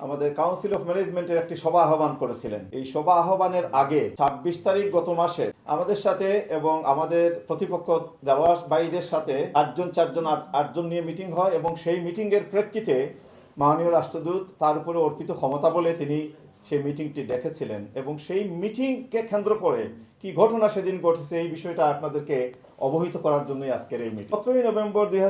আমাদের council of ম্যানেজমেন্টের একটি সভা আহ্বান করেছিলেন। এই সভা আহ্বানের আগে ছাব্বিশ তারিখ গত মাসে আমাদের সাথে এবং আমাদের প্রতিপক্ষ দেওয়াস ভাইদের সাথে আটজন, চারজন, আট- আটজন নিয়ে মিটিং হয় এবং সেই মিটিংয়ের প্রেক্ষিতে মাননীয় রাষ্ট্রদূত তার উপরে অর্পিত ক্ষমতা বলে তিনি সেই মিটিংটি দেখেছিলেন এবং সেই মিটিংকে কেন্দ্র করে কি ঘটনা সেদিন ঘটেছে এই বিষয়টা আপনাদেরকে অবহিত করার জন্যই আজকের এই মিটিং। সতেরোই নভেম্বর দুই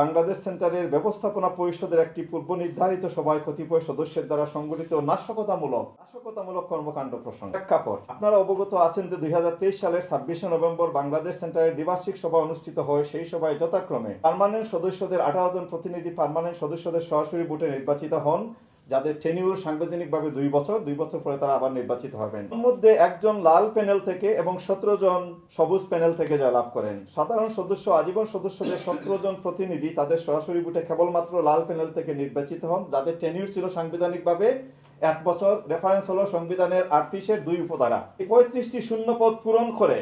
বাংলাদেশ সেন্টারের ব্যবস্থাপনা পরিষদের একটি পূর্ব নির্ধারিত সভায় কতিপয় সদস্যের দ্বারা সংগঠিত নাশকতামূলক নাশকতামূলক কর্মকাণ্ড প্রসঙ্গ। প্রেক্ষাপট, আপনারা অবগত আছেন যে দুই হাজার তেইশ সালের ছাব্বিশে নভেম্বর বাংলাদেশ সেন্টারের দ্বিবার্ষিক সভা অনুষ্ঠিত হয় সেই সভায় যথাক্রমে পার্মানেন্ট সদস্যদের আঠারো জন প্রতিনিধি পার্মানেন্ট সদস্যদের সরাসরি ভোটে নির্বাচিত হন। যাদের টেনিউর সাংবিধানিকভাবে দুই বছর দুই বছর পরে তারা আবার নির্বাচিত হবেন। এর মধ্যে একজন লাল প্যানেল থেকে এবং সতেরো জন সবুজ প্যানেল থেকে জয়লাভ করেন। সাধারণ সদস্য, আজীবন সদস্যদের সতেরো জন প্রতিনিধি তাদের সরাসরি ভোটে কেবলমাত্র লাল প্যানেল থেকে নির্বাচিত হন। যাদের টেনিউর ছিল সাংবিধানিকভাবে এক বছর রেফারেন্স হলো সংবিধানের আটত্রিশের দুই উপধারা। পঁয়ত্রিশটি শূন্য পদ পূরণ করে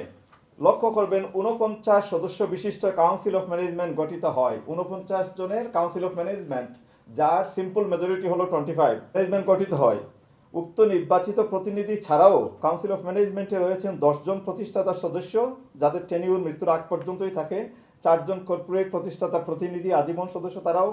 লক্ষ্য করবেন উনপঞ্চাশ সদস্য বিশিষ্ট কাউন্সিল অফ ম্যানেজমেন্ট গঠিত হয়। উনপঞ্চাশ জনের কাউন্সিল অফ ম্যানেজমেন্ট যার সিম্পল মেজরিটি হলো টোয়েন্টি ফাইভ ম্যানেজমেন্ট গঠিত হয়। উক্ত নির্বাচিত প্রতিনিধি ছাড়াও কাউন্সিল অফ ম্যানেজমেন্টে রয়েছেন দশজন প্রতিষ্ঠাতার সদস্য, যাদের টেনিউর মৃত্যুর আগ পর্যন্তই থাকে। চারজন কর্পোরেট প্রতিষ্ঠাতা প্রতিনিধি, আজীবন সদস্য তারাও।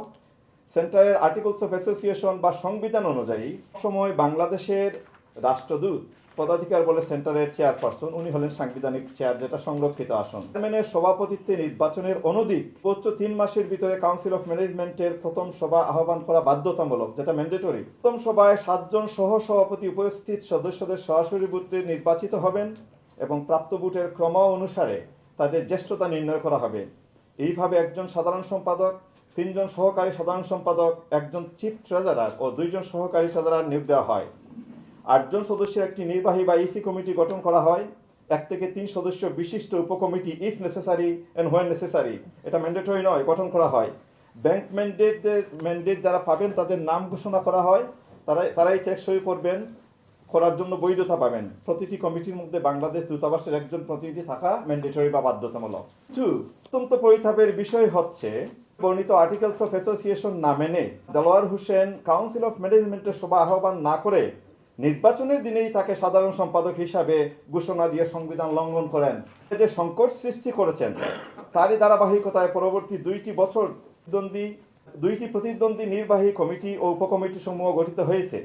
সেন্টারের আর্টিকেলস অফ অ্যাসোসিয়েশন বা সংবিধান অনুযায়ী সময় বাংলাদেশের রাষ্ট্রদূত, পদাধিকার বলে সেন্টারের চেয়ারপারসন, উনি হলেন সাংবিধানিক চেয়ার, যেটা সংরক্ষিত আসন। চেয়ারম্যানের সভাপতিত্বে নির্বাচনের অনধিক সর্বোচ্চ তিন মাসের ভিতরে কাউন্সিল অফ ম্যানেজমেন্টের প্রথম সভা আহ্বান করা বাধ্যতামূলক, যেটা ম্যান্ডেটরি প্রথম সভায় সাতজন সহ সভাপতি উপস্থিত সদস্যদের সরাসরি ভোটে নির্বাচিত হবেন এবং প্রাপ্ত ভোটের ক্রম অনুসারে তাদের জ্যেষ্ঠতা নির্ণয় করা হবে। এইভাবে একজন সাধারণ সম্পাদক, তিনজন সহকারী সাধারণ সম্পাদক, একজন চিফ ট্রেজারার ও দুইজন সহকারী ট্রেজারার নিয়োগ দেওয়া হয়। আটজন সদস্যের একটি নির্বাহী বা ইসি কমিটি গঠন করা হয়। এক থেকে তিন সদস্য বিশিষ্ট উপকমিটি if necessary and when necessary এটা ম্যান্ডেটরি নয়, গঠন করা হয়। ব্যাংক ম্যান্ডেটদের ম্যান্ডেট যারা পাবেন, তাদের নাম ঘোষণা করা হয়। তারাই তারাই চেক সই করবেন, করার জন্য বৈধতা পাবেন। প্রতিটি কমিটির মধ্যে বাংলাদেশ দূতাবাসের একজন প্রতিনিধি থাকা ম্যান্ডেটরি বা বাধ্যতামূলক। টু অত্যন্ত পরিতাপের বিষয় হচ্ছে, বর্ণিত আর্টিকেলস অফ অ্যাসোসিয়েশন না মেনে দেলোয়ার হোসেন কাউন্সিল অফ ম্যানেজমেন্টের সভা আহ্বান না করে নির্বাচনের দিনেই তাকে সাধারণ সম্পাদক হিসাবে ঘোষণা দিয়ে সংবিধান লঙ্ঘন করেন। যে সংকট সৃষ্টি করেছেন, তারই ধারাবাহিকতায় পরবর্তী দুইটি বছর দ্বন্দ্বী দুইটি প্রতিদ্বন্দ্বী নির্বাহী কমিটি ও উপকমিটি সমূহ গঠিত হয়েছে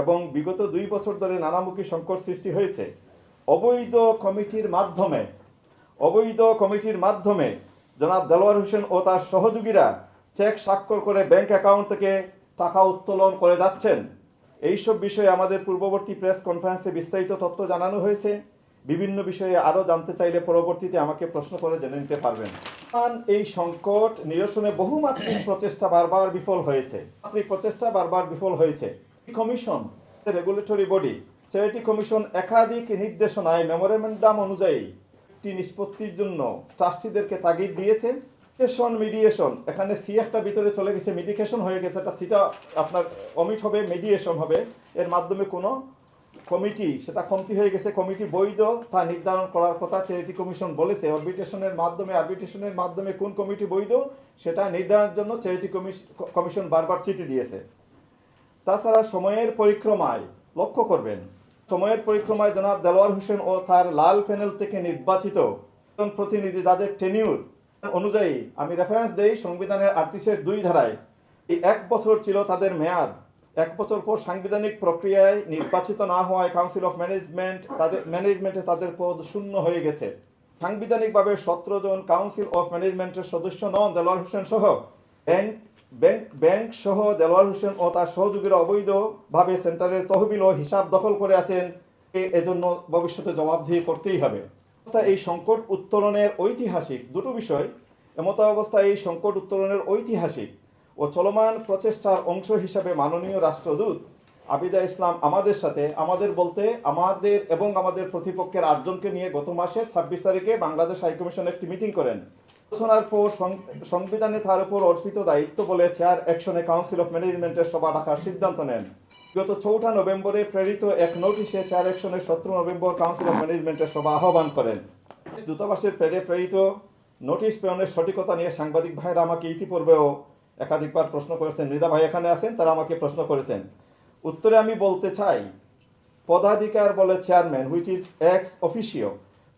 এবং বিগত দুই বছর ধরে নানামুখী সংকট সৃষ্টি হয়েছে। অবৈধ কমিটির মাধ্যমে, অবৈধ কমিটির মাধ্যমে জনাব দেলোয়ার হোসেন ও তার সহযোগীরা চেক স্বাক্ষর করে ব্যাংক অ্যাকাউন্ট থেকে টাকা উত্তোলন করে যাচ্ছেন। এইসব বিষয়ে আমাদের পূর্ববর্তী প্রেস কনফারেন্সে বিস্তারিত তথ্য জানানো হয়েছে। বিভিন্ন বিষয়ে আরও জানতে চাইলে পরবর্তীতে আমাকে প্রশ্ন করে জেনে নিতে পারবেন। এই সংকট নিরসনে বহুমাত্রিক প্রচেষ্টা বারবার বিফল হয়েছে। মাত্রিক প্রচেষ্টা বারবার বিফল হয়েছে। Commission regulatory body charity commission একাধিক নির্দেশনায় মেমোরেন্ডাম অনুযায়ী একটি নিষ্পত্তির জন্য ট্রাস্টিদেরকে তাগিদ দিয়েছেন মিডিয়েশন মিডিয়েশন এখানে সি একটা ভিতরে চলে গেছে মিডিকেশন হয়ে গেছে। এটা সিটা আপনার অমিট হবে মিডিয়েশন হবে। এর মাধ্যমে কোনো কমিটি সেটা কমতি হয়ে গেছে। কমিটি বৈধ, তা নির্ধারণ করার কথা চ্যারিটি কমিশন বলেছে। অরবিটেশনের মাধ্যমে আরবিটেশনের মাধ্যমে কোন কমিটি বৈধ, সেটা নির্ধারণের জন্য চ্যারিটি কমিশন বারবার চিঠি দিয়েছে। তাছাড়া সময়ের পরিক্রমায় লক্ষ্য করবেন। সময়ের পরিক্রমায় জনাব দেলোয়ার হোসেন ও তার লাল প্যানেল থেকে নির্বাচিত প্রতিনিধি যাদের টেনিউর অনুযায়ী আমি রেফারেন্স দেই সংবিধানের আটত্রিশের দুই ধারায়। এই এক বছর ছিল তাদের মেয়াদ। এক বছর পর সাংবিধানিক প্রক্রিয়ায় নির্বাচিত না হওয়ায় কাউন্সিল অফ ম্যানেজমেন্ট তাদের ম্যানেজমেন্টে তাদের পদ শূন্য হয়ে গেছে। সাংবিধানিকভাবে সতেরো জন কাউন্সিল অফ ম্যানেজমেন্টের সদস্য নন দেলোয়ার হোসেন সহ। ব্যাংক ব্যাংক ব্যাংক সহ দেলোয়ার হোসেন ও তার সহযোগীরা অবৈধভাবে সেন্টারের তহবিল ও হিসাব দখল করে আছেন। এজন্য ভবিষ্যতে জবাবদিহি করতেই হবে। এই সংকট উত্তরণের ঐতিহাসিক দুটো বিষয়, এমত অবস্থায় এই সংকট উত্তরণের ঐতিহাসিক ও চলমান প্রচেষ্টার অংশ হিসাবে মাননীয় রাষ্ট্রদূত আবিদা ইসলাম আমাদের সাথে, আমাদের বলতে আমাদের এবং আমাদের প্রতিপক্ষের আটজনকে নিয়ে গত মাসের ছাব্বিশ তারিখে বাংলাদেশ হাইকমিশন একটি মিটিং করেন। আলোচনার পর সংবিধানে তার উপর অর্পিত দায়িত্ব বলে চেয়ার অ্যাকশনে কাউন্সিল অফ ম্যানেজমেন্টের সভা ডাকার সিদ্ধান্ত নেন। গত চৌঠা নভেম্বরে প্রেরিত এক নোটিশে চার অ্যাকশনের সতেরো নভেম্বর কাউন্সিল অফ ম্যানেজমেন্টের সভা আহ্বান করেন। দূতাবাসের প্রেরে প্রেরিত নোটিশ প্রেরণের সঠিকতা নিয়ে সাংবাদিক ভাইরা আমাকে ইতিপূর্বেও একাধিকবার প্রশ্ন করেছেন। মৃদা ভাই এখানে আছেন, তারা আমাকে প্রশ্ন করেছেন। উত্তরে আমি বলতে চাই, পদাধিকার বলে chairman which is ex officio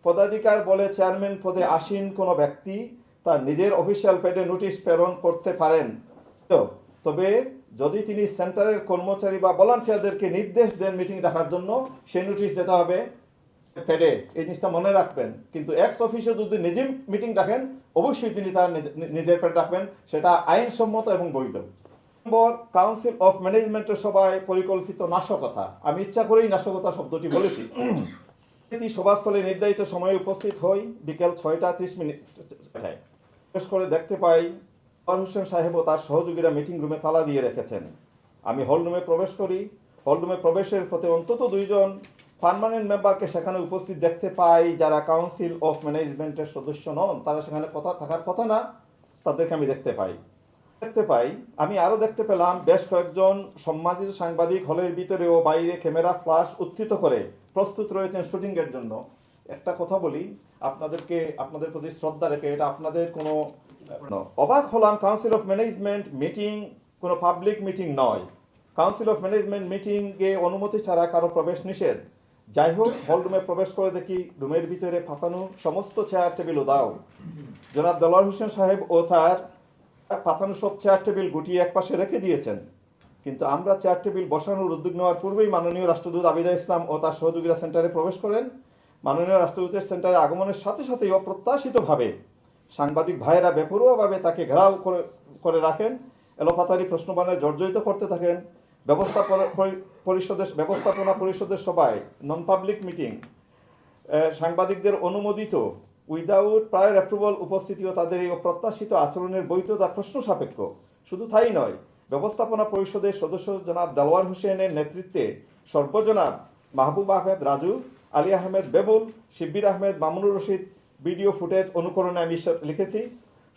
পদাধিকার বলে চেয়ারম্যান পদে আসীন কোনো ব্যক্তি তার নিজের অফিসিয়াল পেডে নোটিশ প্রেরণ করতে পারেন। তো, তবে যদি তিনি সেন্টারের কর্মচারী বা ভলান্টিয়ারদেরকে নির্দেশ দেন মিটিং রাখার জন্য সেই নোটিশ যেতে হবে। পেডে, এই জিনিসটা মনে রাখবেন। কিন্তু এক্স অফিসে যদি নিজে মিটিং ডাকেন, অবশ্যই তিনি তার নিজ- নিজের পেডে রাখবেন। সেটা আইনসম্মত এবং বৈধ। নম্বর কাউন্সিল অফ ম্যানেজমেন্টের সভায় পরিকল্পিত নাশকতা। আমি ইচ্ছা করেই নাশকতা শব্দটি বলেছি। এটি সভাস্থলে নির্ধারিত সময়ে উপস্থিত হই। বিকেল ছয়টা ত্রিশ মিনিট বিশেষ করে দেখতে পাই হোসেন সাহেব ও তার সহযোগীরা মিটিং রুমে তালা দিয়ে রেখেছেন। আমি হল রুমে প্রবেশ করি। হল রুমে প্রবেশের পথে অন্তত দুইজন পার্মানেন্ট মেম্বারকে সেখানে উপস্থিত দেখতে পাই, যারা কাউন্সিল অফ ম্যানেজমেন্টের সদস্য নন, তারা সেখানে কথা, থাকার কথা না, তাদেরকে আমি দেখতে পাই। দেখতে পাই, আমি আরও দেখতে পেলাম বেশ কয়েকজন সম্মানিত সাংবাদিক হলের ভিতরে ও বাইরে ক্যামেরা ফ্লাশ উত্থিত করে প্রস্তুত রয়েছেন শুটিং এর জন্য। একটা কথা বলি, আপনাদেরকে, আপনাদের প্রতি শ্রদ্ধা রেখে, এটা আপনাদের কোনো অবাক হলাম কাউন্সিল অফ ম্যানেজমেন্ট মিটিং কোনো পাবলিক মিটিং নয়। কাউন্সিল অফ ম্যানেজমেন্ট মিটিংয়ে অনুমতি ছাড়া কারও প্রবেশ নিষেধ। যাই হোক হল রুমে প্রবেশ করে দেখি রুমের ভিতরে পাতানো সমস্ত চেয়ার টেবিল দাও। জনাব দলার হোসেন সাহেব ও তার পাতানো সব চেয়ার টেবিল গুটিয়ে একপাশে রেখে দিয়েছেন। কিন্তু আমরা চেয়ার টেবিল বসানোর উদ্যোগ নেওয়ার পূর্বেই মাননীয় রাষ্ট্রদূত আবিদা ইসলাম ও তার সহযোগীরা সেন্টারে প্রবেশ করেন। মাননীয় রাষ্ট্রদূতের সেন্টারে আগমনের সাথে সাথেই অপ্রত্যাশিতভাবে সাংবাদিক ভাইয়েরা বেপরোয়াভাবে তাকে ঘেরাও করে রাখেন এলোপাতারি প্রশ্নবাণে জর্জরিত করতে থাকেন ব্যবস্থাপনা পরি- পরিষদের, ব্যবস্থাপনা পরিষদের সভায় নন পাবলিক মিটিং সাংবাদিকদের অনুমোদিত উইদাউট প্রায়র অ্যাপ্রুভাল উপস্থিতিও তাদের এই অপ্রত্যাশিত আচরণের বৈধতা প্রশ্ন সাপেক্ষ। শুধু তাই নয়, ব্যবস্থাপনা পরিষদের সদস্য জনাব দেলোয়ার হোসেনের নেতৃত্বে সর্বজনাব মাহবুব আহমেদ রাজু আলী আহমেদ বেবুল, শিব্বির আহমেদ, মামুনুর রশিদ, ভিডিও ফুটেজ অনুকরণে আমি লিখেছি।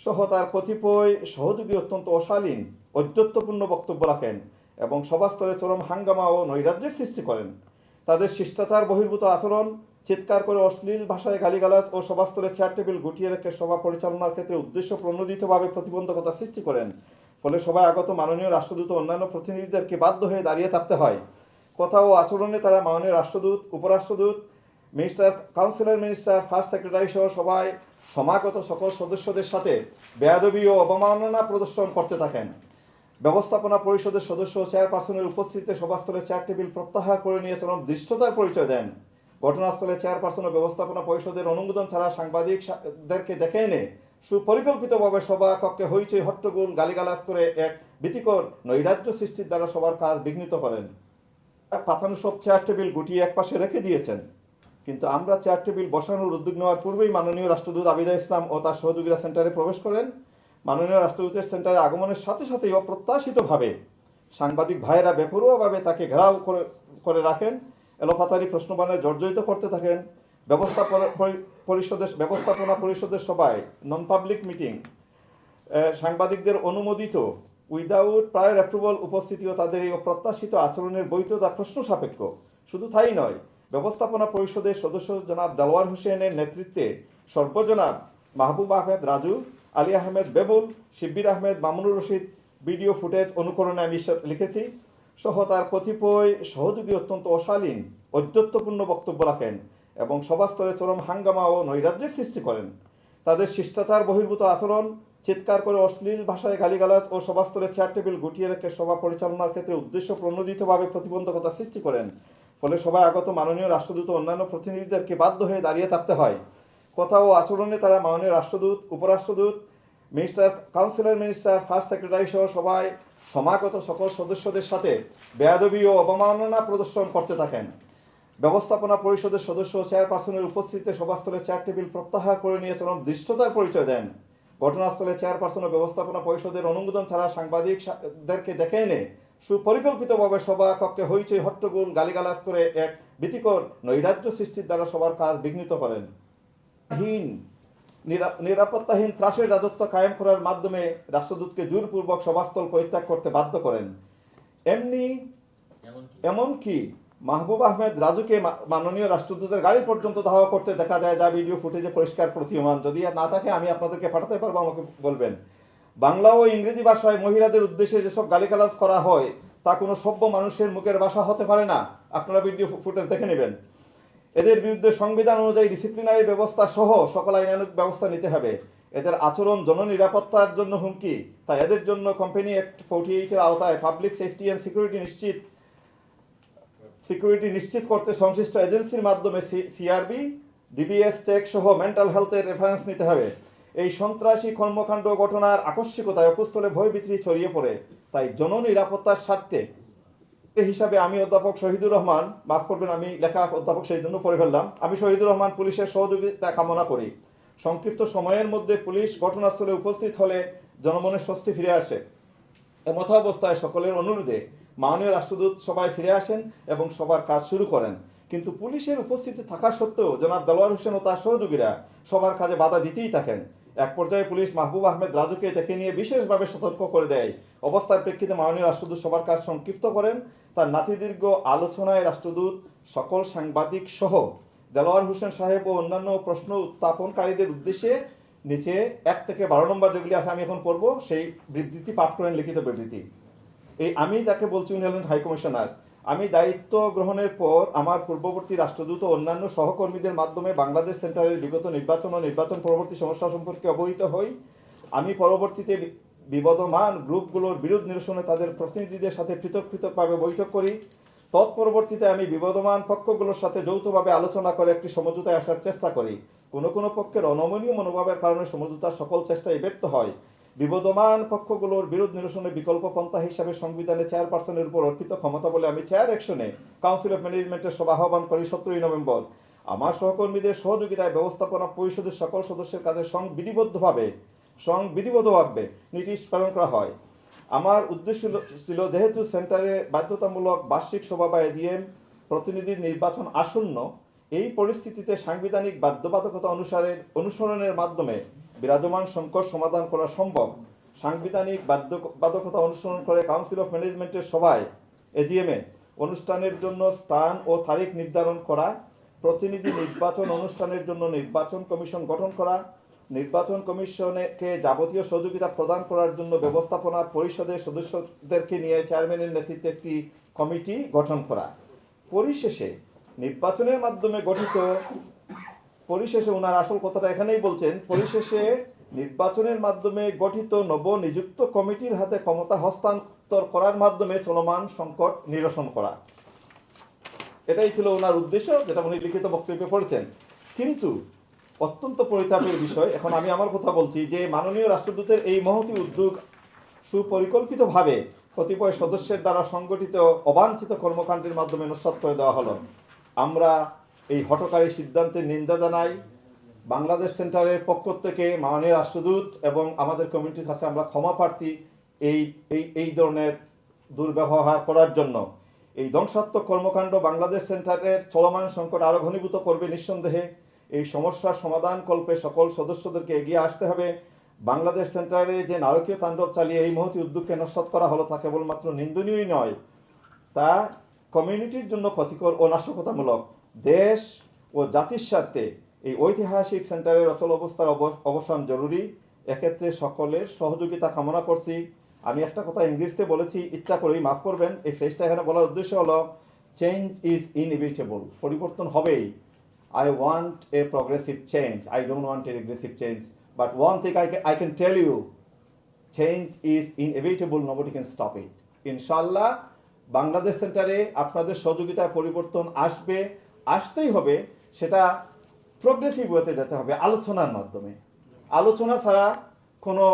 সহ তার কতিপয় সহযোগী অত্যন্ত অশালীন ঔদ্ধত্যপূর্ণ বক্তব্য রাখেন এবং সভাস্থলে চরম হাঙ্গামা ও নৈরাজ্যের সৃষ্টি করেন। তাদের শিষ্টাচার বহির্ভূত আচরণ, চিৎকার করে অশ্লীল ভাষায় গালিগালাজ ও সভাস্থলে চেয়ার টেবিল গুটিয়ে রেখে সভা পরিচালনার ক্ষেত্রে উদ্দেশ্য প্রণোদিতভাবে প্রতিবন্ধকতা সৃষ্টি করেন। ফলে সভায় আগত মাননীয় রাষ্ট্রদূত অন্যান্য প্রতিনিধিদেরকে বাধ্য হয়ে দাঁড়িয়ে থাকতে হয়। কথা ও আচরণে তারা মাননীয় রাষ্ট্রদূত, উপরাষ্ট্রদূত, minister, counsellor minister, first secretary সহ সবাই সমাগত সকল সদস্যদের সাথে বেয়াদবি ও অবমাননা প্রদর্শন করতে থাকেন। ব্যবস্থাপনা পরিষদের সদস্য চেয়ারপারসনের উপস্থিতিতে সভাস্থলে চেয়ার টেবিল প্রত্যাহার করে নিয়ে চরম দৃষ্টতার পরিচয় দেন। ঘটনাস্থলে চেয়ারপারসন ও ব্যবস্থাপনা পরিষদের অনুমোদন ছাড়া সাংবাদিকদেরকে ডেকে এনে সুপরিকল্পিতভাবে সভা কক্ষে হইচই, হট্টগোল, গালিগালাজ করে এক ভীতিকর নৈরাজ্য সৃষ্টির দ্বারা সবার কাজ বিঘ্নিত করেন। পাতানো সব চেয়ার টেবিল গুটিয়ে একপাশে রেখে দিয়েছেন। কিন্তু আমরা চেয়ার টেবিল বসানোর উদ্যোগ নেওয়ার পূর্বেই মাননীয় রাষ্ট্রদূত আবিদা ইসলাম ও তার সহযোগীরা সেন্টারে প্রবেশ করেন। মাননীয় রাষ্ট্রদূতের সেন্টারে আগমনের সাথে সাথেই অপ্রত্যাশিতভাবে সাংবাদিক ভাইয়েরা বেপরোয়াভাবে তাকে ঘেরাও করে রাখেন এলোপাতারি প্রশ্নবাণে জর্জরিত করতে থাকেন। ব্যবস্থাপনা পরি- পরিষদের, ব্যবস্থাপনা পরিষদের সভায় নন পাবলিক মিটিং সাংবাদিকদের অনুমোদিত উইদাউট প্রায়র অ্যাপ্রুভাল উপস্থিতি ও তাদের এই অপ্রত্যাশিত আচরণের বৈধতা প্রশ্ন সাপেক্ষ। শুধু তাই নয়, ব্যবস্থাপনা পরিষদের সদস্য জনাব দেলোয়ার হোসেনের নেতৃত্বে সর্বজনাব মাহবুব আহমেদ রাজু, আলী আহমেদ বেবুল, শিব্বির আহমেদ, মামুনুর রশিদ ভিডিও ফুটেজ অনুকরণে আমি লিখেছি সহ তার কতিপয় সহযোগী অত্যন্ত অশালীন ঔদ্ধত্যপূর্ণ বক্তব্য রাখেন এবং সভাস্থলে চরম হাঙ্গামা ও নৈরাজ্যের সৃষ্টি করেন। তাদের শিষ্টাচার বহির্ভূত আচরণ চিৎকার করে অশ্লীল ভাষায় গালিগালাজ ও সভাস্থলে চেয়ার টেবিল গুটিয়ে রেখে সভা পরিচালনার ক্ষেত্রে উদ্দেশ্য প্রণোদিতভাবে প্রতিবন্ধকতা সৃষ্টি করেন। ফলে সভায় আগত মাননীয় রাষ্ট্রদূত অন্যান্য প্রতিনিধিদেরকে বাধ্য হয়ে দাঁড়িয়ে থাকতে হয়। কথা ও আচরণে তারা মাননীয় রাষ্ট্রদূত, উপরাষ্ট্রদূত, minister, counsellor minister, first secretary সহ সবাই সমাগত সকল সদস্যদের সাথে বেয়াদবি ও অবমাননা প্রদর্শন করতে থাকেন। ব্যবস্থাপনা পরিষদের সদস্য ও চেয়ারপারসনের উপস্থিতিতে সভাস্থলে চেয়ার টেবিল প্রত্যাহার করে নিয়ে চরম দৃষ্টতার পরিচয় দেন। ঘটনাস্থলে চেয়ারপারসন ও ব্যবস্থাপনা পরিষদের অনুমোদন ছাড়া সাংবাদিকদেরকে ডেকে এনে সুপরিকল্পিতভাবে সভা কক্ষে হইচই হট্টগোল গালিগালাজ করে এক ভীতিকর নৈরাজ্য সৃষ্টির দ্বারা সবার কাজ বিঘ্নিত করেন। হীন নিরা- নিরাপত্তাহীন ত্রাসের রাজত্ব কায়েম করার মাধ্যমে রাষ্ট্রদূতকে জোরপূর্বক সভাস্থল পরিত্যাগ করতে বাধ্য করেন। এমনি এমনকি মাহবুব আহমেদ রাজুকে মাননীয় রাষ্ট্রদূতের গাড়ি পর্যন্ত ধাওয়া করতে দেখা যায় যা ভিডিও ফুটেজে পরিষ্কার প্রতীয়মান। যদি না থাকে, আমি আপনাদেরকে পাঠাতে পারব, আমাকে বলবেন। বাংলা ও ইংরেজি ভাষায় মহিলাদের উদ্দেশ্যে যেসব গালিগালাজ করা হয়, তা কোনো সভ্য মানুষের মুখের ভাষা হতে পারে না? আপনারা ভিডিও ফুটেজ দেখে নেবেন। এদের বিরুদ্ধে সংবিধান অনুযায়ী ডিসিপ্লিনারি ব্যবস্থা সহ সকল আইনানুগ ব্যবস্থা নিতে হবে। এদের আচরণ জননিরাপত্তার জন্য হুমকি। তাই এদের জন্য কোম্পানি অ্যাক্ট ফোর্টি এইটের আওতায় পাবলিক সেফটি অ্যান্ড সিকিউরিটি নিশ্চিত সিকিউরিটি নিশ্চিত করতে সংশ্লিষ্ট এজেন্সির মাধ্যমে সিআরবি ডিবিএস চেক সহ মেন্টাল হেলথের রেফারেন্স নিতে হবে। এই সন্ত্রাসী কর্মকাণ্ড ঘটনার আকস্মিকতায় অপুস্থলে ভয় বিত্রি ছড়িয়ে পড়ে। তাই জননিরাপত্তার স্বার্থে এ হিসাবে আমি অধ্যাপক শহীদুর রহমান, মাফ করবেন, আমি লেখা অধ্যাপক সেই জন্য পড়ে ফেললাম। আমি শহীদুর রহমান পুলিশের সহযোগিতা কামনা করি। সংক্ষিপ্ত সময়ের মধ্যে পুলিশ ঘটনাস্থলে উপস্থিত হলে জনমনে স্বস্তি ফিরে আসে। এমত অবস্থায় সকলের অনুরোধে মাননীয় রাষ্ট্রদূত সবাই ফিরে আসেন এবং সবার কাজ শুরু করেন। কিন্তু পুলিশের উপস্থিতি থাকা সত্ত্বেও জনাব দেলোয়ার হোসেন ও তার সহযোগীরা সবার কাজে বাধা দিতেই থাকেন। এক পর্যায়ে পুলিশ মাহবুব আহমেদ রাজুকে ডেকে নিয়ে বিশেষভাবে সতর্ক করে দেয়। অবস্থার প্রেক্ষিতে মাননীয় রাষ্ট্রদূত সবার কাজ সংক্ষিপ্ত করেন। তার নাতিদীর্ঘ আলোচনায় রাষ্ট্রদূত, সকল সাংবাদিক সহ দেলোয়ার হোসেন সাহেব ও অন্যান্য প্রশ্ন উত্থাপনকারীদের উদ্দেশ্যে নিচে এক থেকে বারো নম্বর যেগুলি আছে আমি এখন পড়ব, সেই বিবৃতি পাঠ করেন লিখিত বিবৃতি। এই আমি যাকে বলছি উনি হলেন হাই কমিশনার আমি দায়িত্ব গ্রহণের পর আমার পূর্ববর্তী রাষ্ট্রদূত অন্যান্য সহকর্মীদের মাধ্যমে বাংলাদেশ সেন্টারের বিগত নির্বাচন ও নির্বাচন পরবর্তী সমস্যা সম্পর্কে অবহিত হই। আমি পরবর্তীতে বিবদমান গ্রুপগুলোর বিরোধ নিরসনে তাদের প্রতিনিধিদের সাথে পৃথক পৃথকভাবে বৈঠক করি। তৎপরবর্তীতে আমি বিবদমান পক্ষগুলোর সাথে যৌথভাবে আলোচনা করে একটি সমঝোতায় আসার চেষ্টা করি। কোনো কোনো পক্ষের অনমনীয় মনোভাবের কারণে সমঝোতার সকল চেষ্টাই ব্যর্থ হয়। বিবদমান পক্ষগুলোর বিরোধ নিরসনে বিকল্প পন্থা হিসাবে সংবিধানে চেয়ারপারসনের উপর অর্পিত ক্ষমতা বলে আমি চেয়ার অ্যাকশনে কাউন্সিল অফ ম্যানেজমেন্টের সভা আহ্বান করি সতেরোই নভেম্বর। আমার সহকর্মীদের সহযোগিতায় ব্যবস্থাপনা পরিষদের সকল সদস্যের কাছে সংবিধিবদ্ধভাবে সংবিধিবদ্ধভাবে নোটিশ প্রেরণ করা হয়। আমার উদ্দেশ্য ছিল- ছিল যেহেতু সেন্টারে বাধ্যতামূলক বার্ষিক সভা বা এডিএম প্রতিনিধি নির্বাচন আসন্ন, এই পরিস্থিতিতে সাংবিধানিক বাধ্যবাধকতা অনুসারে অনুসরণের মাধ্যমে বিরাজমান সংকট সমাধান করা সম্ভব। সাংবিধানিক বাধ্য- বাধ্যকতা অনুসরণ করে কাউন্সিল অফ ম্যানেজমেন্টের সভায় এজিএমে অনুষ্ঠানের জন্য স্থান ও তারিখ নির্ধারণ করা, প্রতিনিধি নির্বাচন অনুষ্ঠানের জন্য নির্বাচন কমিশন গঠন করা, নির্বাচন কমিশনকে যাবতীয় সহযোগিতা প্রদান করার জন্য ব্যবস্থাপনা পরিষদের সদস্যদেরকে নিয়ে চেয়ারম্যানের নেতৃত্বে একটি কমিটি গঠন করা। পরিশেষে নির্বাচনের মাধ্যমে গঠিত পরিশেষে ওনার আসল কথাটা এখানেই বলছেন, পরিশেষে নির্বাচনের মাধ্যমে গঠিত নবনিযুক্ত কমিটির হাতে ক্ষমতা হস্তান্তর করার মাধ্যমে চলমান সংকট নিরসন করা। এটাই ছিল ওনার উদ্দেশ্য, যেটা উনি লিখিত বক্তব্যে পড়েছেন। কিন্তু অত্যন্ত পরিতাপের বিষয়, এখন আমি আমার কথা বলছি যে মাননীয় রাষ্ট্রদূতের এই মহতি উদ্যোগ সুপরিকল্পিতভাবে কতিপয় সদস্যের দ্বারা সংগঠিত অবাঞ্ছিত কর্মকাণ্ডের মাধ্যমে নস্বাত করে দেওয়া হলো। আমরা এই হটকারী সিদ্ধান্তের নিন্দা জানাই। বাংলাদেশ সেন্টারের পক্ষ থেকে মাননীয় রাষ্ট্রদূত এবং আমাদের কমিটির কাছে আমরা ক্ষমা প্রার্থী এই এই এই ধরনের দুর্ব্যবহার করার জন্য। এই ধ্বংসাত্মক কর্মকাণ্ড বাংলাদেশ সেন্টারের চলমান সংকট আরও ঘনীভূত করবে নিঃসন্দেহে। এই সমস্যার সমাধান কল্পে সকল সদস্যদেরকে এগিয়ে আসতে হবে। বাংলাদেশ সেন্টারে যে নারকীয় তাণ্ডব চালিয়ে এই মহতি উদ্যোগকে নস্বাত করা হলো তা কেবলমাত্র নিন্দনীয়ই নয়, তা কমিউনিটির জন্য ক্ষতিকর ও নাশকতামূলক। দেশ ও জাতির স্বার্থে এই ঐতিহাসিক সেন্টারের অচল অবস্থার অব- অবসান জরুরি। এক্ষেত্রে সকলের সহযোগিতা কামনা করছি। আমি একটা কথা ইংরেজিতে বলেছি ইচ্ছা করেই মাফ করবেন। এই ফ্রেজটা এখানে বলার উদ্দেশ্য হলো চেঞ্জ ইজ ইনএভিটেবল পরিবর্তন হবেই। I want a progressive change I don't want a regressive change. But one thing I I can tell you, change is inevitable. Nobody can stop it. ইনশাল্লাহ বাংলাদেশ সেন্টারে আপনাদের সহযোগিতায় পরিবর্তন আসবে। আসতেই হবে, সেটা প্রগ্রেসিভ ওয়েতে যেতে হবে, আলোচনার মাধ্যমে। আলোচনা ছাড়া কোনো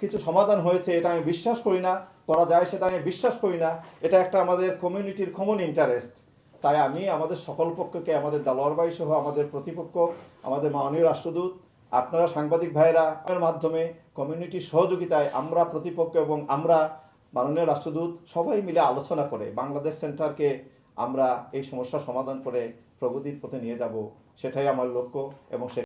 কিছু সমাধান হয়েছে, এটা আমি বিশ্বাস করি না, করা যায় সেটা আমি বিশ্বাস করি না, এটা একটা আমাদের কমিউনিটির কমন ইন্টারেস্ট তাই আমি আমাদের সকল পক্ষকে, আমাদের দালোয়ার ভাই সহ, আমাদের প্রতিপক্ষ, আমাদের মাননীয় রাষ্ট্রদূত, আপনারা সাংবাদিক ভাইরা এর মাধ্যমে কমিউনিটির সহযোগিতায় আমরা প্রতিপক্ষ এবং আমরা মাননীয় রাষ্ট্রদূত সবাই মিলে আলোচনা করে, বাংলাদেশ সেন্টারকে আমরা এই সমস্যার সমাধান করে প্রগতির পথে নিয়ে যাব সেটাই আমার লক্ষ্য এবং সে